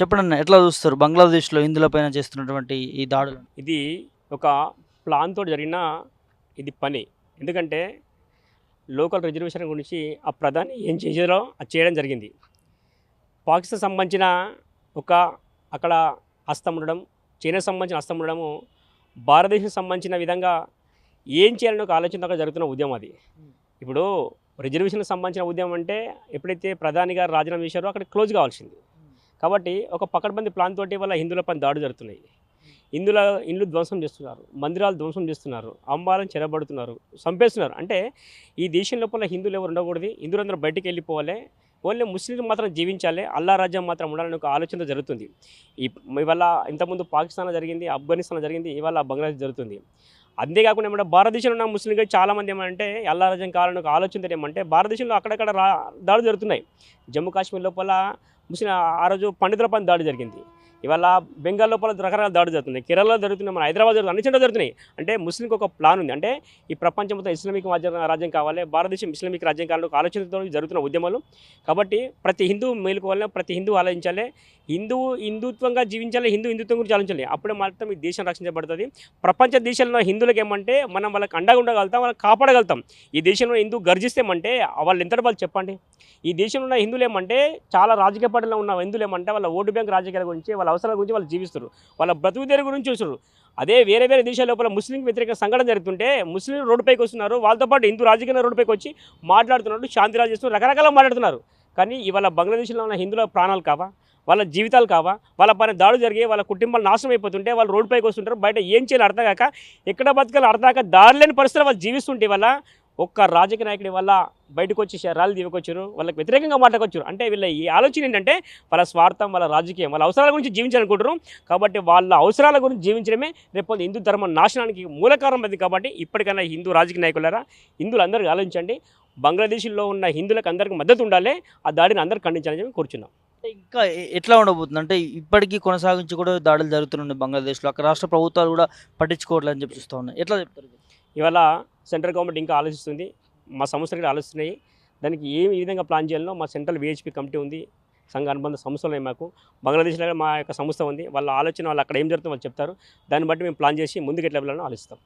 చెప్పండి అన్న ఎట్లా చూస్తారు? బంగ్లాదేశ్లో హిందులపైన చేస్తున్నటువంటి ఈ దాడులు? ఇది ఒక ప్లాన్తో జరిగిన ఇది పని. ఎందుకంటే లోకల్ రిజర్వేషన్ గురించి ఆ ప్రధాని ఏం చేసారో అది చేయడం జరిగింది. పాకిస్తాన్ సంబంధించిన ఒక అక్కడ హస్తం ఉండడం చైనా సంబంధించిన హస్తం ఉండడము భారతదేశం సంబంధించిన విధంగా ఏం చేయాలని ఒక ఆలోచన అక్కడ జరుగుతున్న ఉద్యమం అది. ఇప్పుడు రిజర్వేషన్కి సంబంధించిన ఉద్యమం అంటే ఎప్పుడైతే ప్రధాని గారు రాజీనామా చేశారో అక్కడ క్లోజ్ కావాల్సింది. కాబట్టి ఒక పకడ్బందీ ప్లాన్ తోటి వల్ల హిందువుల పైన దాడులు జరుగుతున్నాయి. ఇందులో ఇండ్లు ధ్వంసం చేస్తున్నారు. మందిరాలు ధ్వంసం చేస్తున్నారు. అమ్మాలను చెరబడుతున్నారు. చంపేస్తున్నారు. అంటే ఈ దేశం లోపల హిందువులు ఎవరు ఉండకూడదు. హిందువులందరూ బయటికి వెళ్ళిపోవాలి. ఓన్లీ ముస్లింలు మాత్రం జీవించాలి. అల్లా రాజ్యం మాత్రం ఉండాలని ఒక ఆలోచన జరుగుతుంది. ఈ ఇవాళ ఇంతకుముందు పాకిస్తాన్లో జరిగింది ఆఫ్ఘనిస్తాన్లో జరిగింది ఇవాళ బంగ్లాదేశ్ జరుగుతుంది. అంతేకాకుండా ఏమంటే భారతదేశంలో ఉన్న ముస్లింలు చాలామంది ఏమంటే అల్లా కావాలని ఒక ఆలోచన ఏమంటే భారతదేశంలో అక్కడక్కడ రా దాడులు జరుగుతున్నాయి. జమ్మూ కాశ్మీర్ లోపల ముస్లిం ఆ రోజు పండితుల పైన దాడి జరిగింది. ఇవాళ బెంగాల్ లోపల రకరకాల దాడులు జరుగుతున్నాయి. కేరళలో జరుగుతున్నాయి మన హైదరాబాద్ జరుగుతుంది అన్ని చోట్ల జరుగుతున్నాయి. అంటే ముస్లింకి ఒక ప్లాన్ ఉంది. అంటే ఈ ప్రపంచం మొత్తం ఇస్లామిక్ రాజ్యం రాజ్యం కావాలి భారతదేశం ఇస్లామిక్ రాజ్యం కావాలని ఒక ఆలోచనతో జరుగుతున్న ఉద్యమాలు. కాబట్టి ప్రతి హిందూ మేలుకోవాలి ప్రతి హిందూ ఆలోచించాలి. హిందూ హిందుత్వంగా జీవించాలి హిందూ హిందుత్వం గురించి ఆలోచించాలి. అప్పుడే మాత్రం ఈ దేశం రక్షించబడుతుంది. ప్రపంచ దేశాల్లో హిందువులకు ఏమంటే మనం వాళ్ళకి అండగా ఉండగలుగుతాం వాళ్ళకి కాపాడగలుగుతాం. ఈ దేశంలో హిందూ గర్జిస్తేమంటే వాళ్ళు ఎంతటి వాళ్ళు చెప్పండి? ఈ దేశంలో ఉన్న హిందువులు ఏమంటే చాలా రాజకీయ పార్టీలో ఉన్న హిందువులు ఏమంటే వాళ్ళ ఓటు బ్యాంక్ రాజకీయాల గురించి వాళ్ళ అవసరాల గురించి వాళ్ళు జీవిస్తారు వాళ్ళ బ్రతుకుదేరు గురించి చూస్తారు అదే వేరే వేరే దేశాల లోపల ముస్లిం వ్యతిరేక సంఘటన జరుగుతుంటే ముస్లిం రోడ్డుపైకి వస్తున్నారు. వాళ్ళతో పాటు హిందూ రాజకీయ రోడ్డుపైకి వచ్చి మాట్లాడుతున్నారు శాంతిరాజు చేస్తున్నారు రకరకాల మాట్లాడుతున్నారు. కానీ ఇవాళ బంగ్లాదేశ్లో ఉన్న హిందువుల ప్రాణాలు కావా? వాళ్ళ జీవితాలు కావా? వాళ్ళ పైన దాడులు జరిగి వాళ్ళ కుటుంబాలు నాశనం అయిపోతుంటే వాళ్ళు రోడ్డుపైకి వస్తుంటారు బయట ఏం చేయాలి అర్థం కాక ఎక్కడ బతకాలి అర్థం కాక దారి లేని పరిస్థితులు వాళ్ళు జీవిస్తుంటే వల్ల ఒక్క రాజకీయ నాయకుడి వల్ల బయటకు వచ్చి శరాలు దిగకొచ్చారు వాళ్ళకి వ్యతిరేకంగా మాట్లాడకొచ్చారు. అంటే వీళ్ళ ఈ ఆలోచన ఏంటంటే వాళ్ళ స్వార్థం వాళ్ళ రాజకీయం వాళ్ళ అవసరాల గురించి జీవించాలనుకుంటారు కాబట్టి వాళ్ళ అవసరాల గురించి జీవించడమే రేపు హిందూ ధర్మం నాశనానికి మూల కారణం అది కాబట్టి ఇప్పటికైనా హిందూ రాజకీయ నాయకులారా హిందువులందరికీ ఆలోచించండి. బంగ్లాదేశ్లో ఉన్న హిందువులకు అందరికీ మద్దతు ఉండాలి ఆ దాడిని అందరూ ఖండించాలని చెప్పి కూర్చున్నాం. ఇంకా ఎట్లా ఉండబోతుంది? అంటే ఇప్పటికీ కొనసాగించి కూడా దాడులు జరుగుతున్నాయి బంగ్లాదేశ్లో. అక్కడ రాష్ట్ర ప్రభుత్వాలు కూడా పట్టించుకోవట్లేదని చెప్పి చూస్తూ ఉన్నాయి ఎట్లా చెప్తారు? ఇవాళ సెంట్రల్ గవర్నమెంట్ ఇంకా ఆలోచిస్తుంది. మా సంస్థలు కూడా ఆలోచిస్తున్నాయి. దానికి ఏ విధంగా ప్లాన్ చేయాలో మా సెంట్రల్ విహెచ్పి కమిటీ ఉంది. సంఘ అనుబంధ సంస్థలు ఉన్నాయి మాకు. బంగ్లాదేశ్లో మా యొక్క సంస్థ ఉంది. వాళ్ళ ఆలోచన వాళ్ళు అక్కడ ఏం జరుగుతుందో వాళ్ళు చెప్తారు. దాన్ని బట్టి మేము ప్లాన్ చేసి ముందుకు ఎట్లా వెళ్ళాలని ఆలోచిస్తాం.